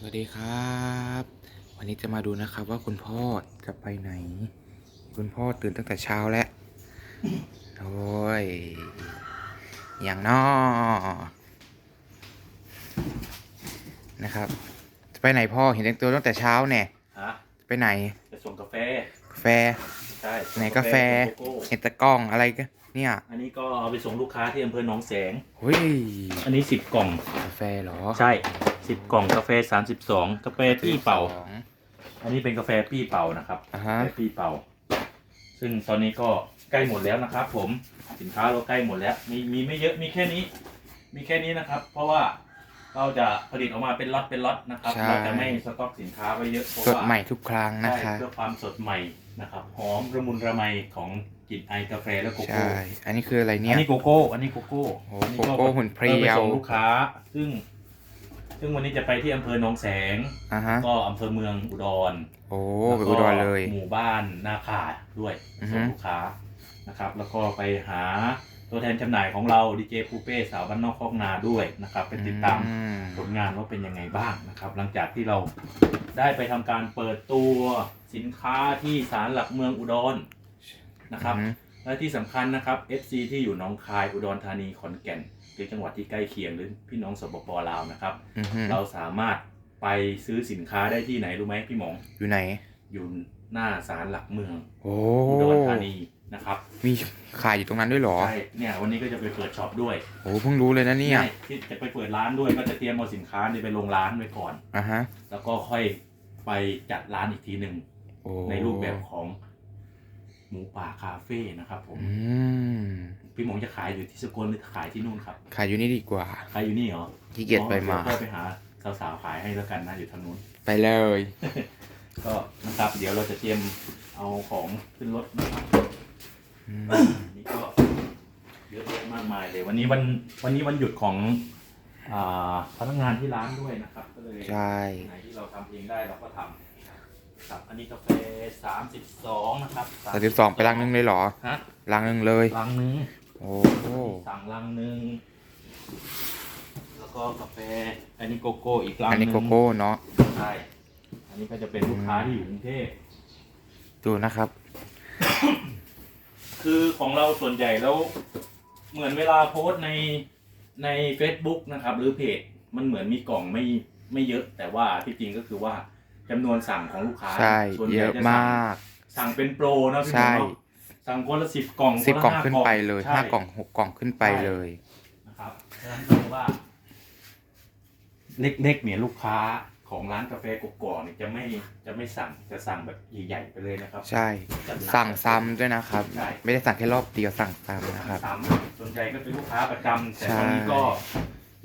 สวัสดีครับ วันนี้จะมาดูนะครับว่าคุณพ่อจะไปไหน คุณพ่อตื่นตั้งแต่เช้าแล้วโอ้ยอย่างนอนะครับ จะไปไหนพ่อเห็นแต่งตัวตั้งแต่เช้าแน่ฮะไปไหน จะส่งกาแฟกาแฟ ใช่ไหนกาแฟส่งโกโก้เห็นแตะกล้องอะไรกันเนี่ยอันนี้ก็เอาไปส่งลูกค้าที่อำเภอหนองแสง เฮ้ยอันนี้สิบกล่อง กาแฟเหรอใช่สิบกล่องกาแฟสามสิบสองกาแฟปี้เป่า สองอันนี้เป็นกาแฟปี้เป่านะครับอ่าฮะกาแฟปี้เป่า ซึ่งตอนนี้ก็ใกล้หมดแล้วนะครับ ผมสินค้าเราใกล้หมดแล้ว มีมีไม่เยอะมีแค่นี้ มีแค่นี้นะครับ เพราะว่าเราจะผลิตออกมาเป็นล็อตเป็นล็อตนะครับเราจะไม่สต็อกสินค้าไว้เยอะเพราะสดว่าใหม่ทุกครั้งนะใช่คะ เพื่อความสดใหม่ นะครับหอมระมุนระไมของกลิ่นไอากาแฟและโกโก้ใช่ อันนี้คืออะไรอัเนี่ยนนี้โกโก้ อันนี้โกโก้โอ้อันนี้โกโก้หุ่นเพรียวออไปส่งลูกค้า ซึ่ง ซึ่งวันนี้จะไปที่อำเภอหนองแสง อ่าฮะ ก็อำเภอเมืองอุดรโอ้แวไปก็อุดรเลย หมู่บ้านนาคาด้วยอือฮึส่งลูกค้านะครับ แล้วก็ไปหา ตัวแทนจำหน่ายของเราดีเจปูเป้สาวบ้านนอกคอกนาด้วยนะครับไปติดตามอืม ผลงานว่าเป็นยังไงบ้างนะครับ หลังจากที่เราได้ไปทำการเปิดตัวสินค้าที่ศาลหลักเมืองอุดรนะครับ อืม และที่สำคัญนะครับ FC ที่อยู่หนองคายอุดรธานีขอนแก่น หรือจังหวัดที่ใกล้เคียงหรือพี่น้องสปปลาวนะครับ อือฮึเราสามารถไปซื้อสินค้าได้ที่ไหนรู้ไหมพี่หมองอยู่ไหน อยู่หน้าศาลหลักเมืองโอ้อุดรธานี นะครับมีขายอยู่ตรงนั้นด้วยเหรอ ใช่เนี่ยวันนี้ก็จะไปเปิดช็อปด้วยโอ้เพิ่งรู้เลยนะเนี่ยใช่ที่จะไปเปิดร้านด้วยก็จะเตรียมเอาสินค้าเนี่ยไปลงร้านไว้ก่อนอะฮะ แล้วก็ค่อยไปจัดร้านอีกทีหนึ่งโอ้ในรูปแบบของหมูป่าคาเฟ่นะครับผม อืมพี่หมงจะขายอยู่ที่สกลหรือขายที่นู่นครับ ขายอยู่นี่ดีกว่า ขายอยู่นี่เหรอขี้เกียจไปมาอ๋อเดี๋ยวพ่อไปหาสาวๆขายให้แล้วกันนะอยู่ทางนู้น ไปเลย ก็นะครับ เดี๋ยวเราจะเตรียมเอาของขึ้นรถนะครับอืม นี่ก็เยอะแยะมากมายเลยวันนี้วันวันนี้วันหยุดของอ่าพนักงานที่ร้านด้วยนะครับ ก็เลยใช่ ไหนที่เราทำเองได้เราก็ทำครับอันนี้กาแฟสามสิบสองนะครับสามสิบสองไปลังนึงเลยเหรอ ฮะลังนึงเลย ลังนึง โอ้โหสั่งลังหนึ่ง แล้วก็กาแฟ อันนี้โกโก้อีกลังหอันนึ่นี้งโกโก้เนาะ ใช่ อันนี้ก็จะเป็นลูกค้าที่อยู่กรุงเทพดูนะครับ คือของเราส่วนใหญ่แล้ว เหมือนเวลาโพสต์ในใน Facebook นะครับ หรือเพจมันเหมือนมีกล่องไม่ไม่เยอะ แต่ว่าที่จริงก็คือว่าจำนวนสั่งของลูกค้าใช่ส่วนเยใหญ่อะจะสั่งมาก สั่งเป็นโปรเนอะพี่หใช่มเนาะสั่งคนละสิบกล่องสิบคละกล่องห้าขึ้นไปเลยใช่ ห้ากล่องหกกล่องขึ้นไปเลย นะครับฉะนั้นก็เลยว่า เล็กๆเนี่ยลูกค้า ของร้านกาแฟกกอกเนี่ยจะไม่จะไม่สั่งจะสั่งแบบใหญ่ๆไปเลยนะครับใช่จัดหนัก สั่งซ้ำด้วยนะครับ ใช่ ไม่ได้สั่งแค่รอบเดียวสั่งซ้ำนะครับ ตามส่วนใหญ่ก็เป็นลูกค้าประจำแต่ใช่ตอนนี้ก็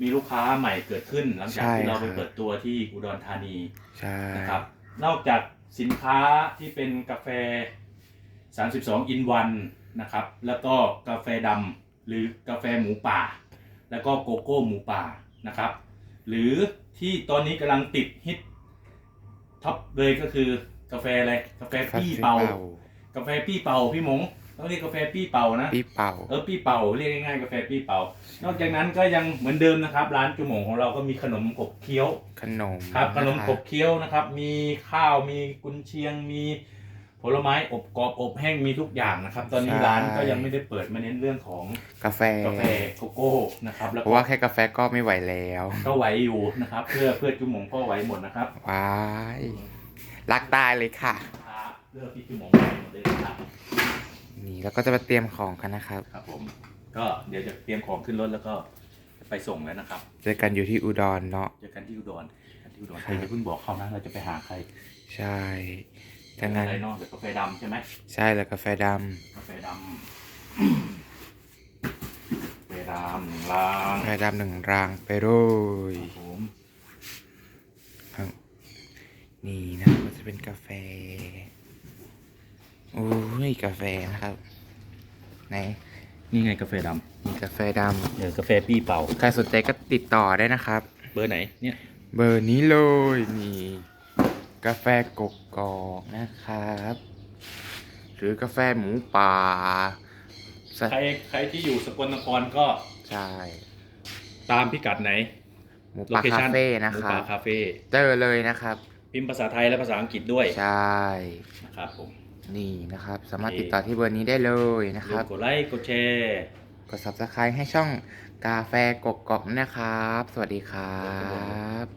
มีลูกค้าใหม่เกิดขึ้น หลังจากใช่ที่เราไปครับ เปิดตัวที่อุดรธานีใช่นะครับ นอกจากสินค้าที่เป็นกาแฟ 32อินวันนะครับ แล้วก็กาแฟดำหรือกาแฟหมูป่า แล้วก็โกโก้หมูป่านะครับ หรือที่ตอนนี้กำลังติดฮิตท็อปเลยก็คือกาแฟอะไรกาแฟปี้เป่า กาแฟปี้เป่าพี่หมงต้องเรียกกาแฟปี้เป่านะปี้เป่าเออปี้เป่าเรียกง่ายๆกาแฟปี้เป่า นอกจากนั้นก็ยังเหมือนเดิมนะครับ ร้านจุหมงของเราก็มีขนมขบเคี้ยวขนมครับขนมะขบเคี้ยวนะครับ มีข้าวมีกุนเชียงมี ผลไม้อบกรอบอบแห้งมีทุกอย่างนะครับ ตอนนี้ร้านก็ยังไม่ได้เปิดมาเน้นเรื่องของกาแฟ กาแฟโกโก้นะครับแล้วเพก็ราะว่าแค่กาแฟก็ไม่ไหวแล้ว ก็ไหวอยู่นะครับ เพื่อเพื่อจุหมงก็ไหวหมดนะครับว้าย รักตายเลยค่ะเพื่อพี่จุหมงไหวหมดเลยนะครับนี่แล้วก็จะมาเตรียมของกันนะครับ ครับผมก็เดี๋ยวจะเตรียมของขึ้นรถแล้วก็จะไปส่งแล้วนะครับ เจอกันอยู่ที่อุดรเนาะ เจอกันที่อุดรเจอกันที่อุดรครับใครจะเพิ่งบอกเขานะเราจะไปหาใคร ใช่ ถ้างั้นอะไรเนอกจากกาแฟดำใช่ไหมใช่แล้วกาแฟดกาแฟดำกาแฟดำหนึ่งลังำกาแฟดำหนึ่งรางไปเลยครับผมครับนี่นะก็จะเป็นกาแฟโอ้ยกาแฟนะครับไหนนี่ไงกาแฟดมีกาแฟดำเออกาแฟปี้เป่าำใครสนใจก็ติดต่อได้นะครับ เบอร์ไหนเนี่ยเบอร์นี้เลยนี่ กาแฟกกกอกนะครับ หรือกาแฟหมูป่าสใครใครที่อยู่สกลนครก็ใช่ตามพิกัดไหน หมูป่าคาเฟ่นะหมูครัป่าบคาเฟ่เจอเลยนะครับ พิมพ์ภาษาไทยและภาษาอังกฤษด้วยใช่ นะครับผม นี่นะครับ สามารถโอเค ติดต่อที่เบอร์นี้ได้เลยนะอคย่าลืรัมบกดไลค์กดแชร์กด subscribe ให้ช่องกาแฟกกกอกนะครับ สวัสดีครัครับผมบ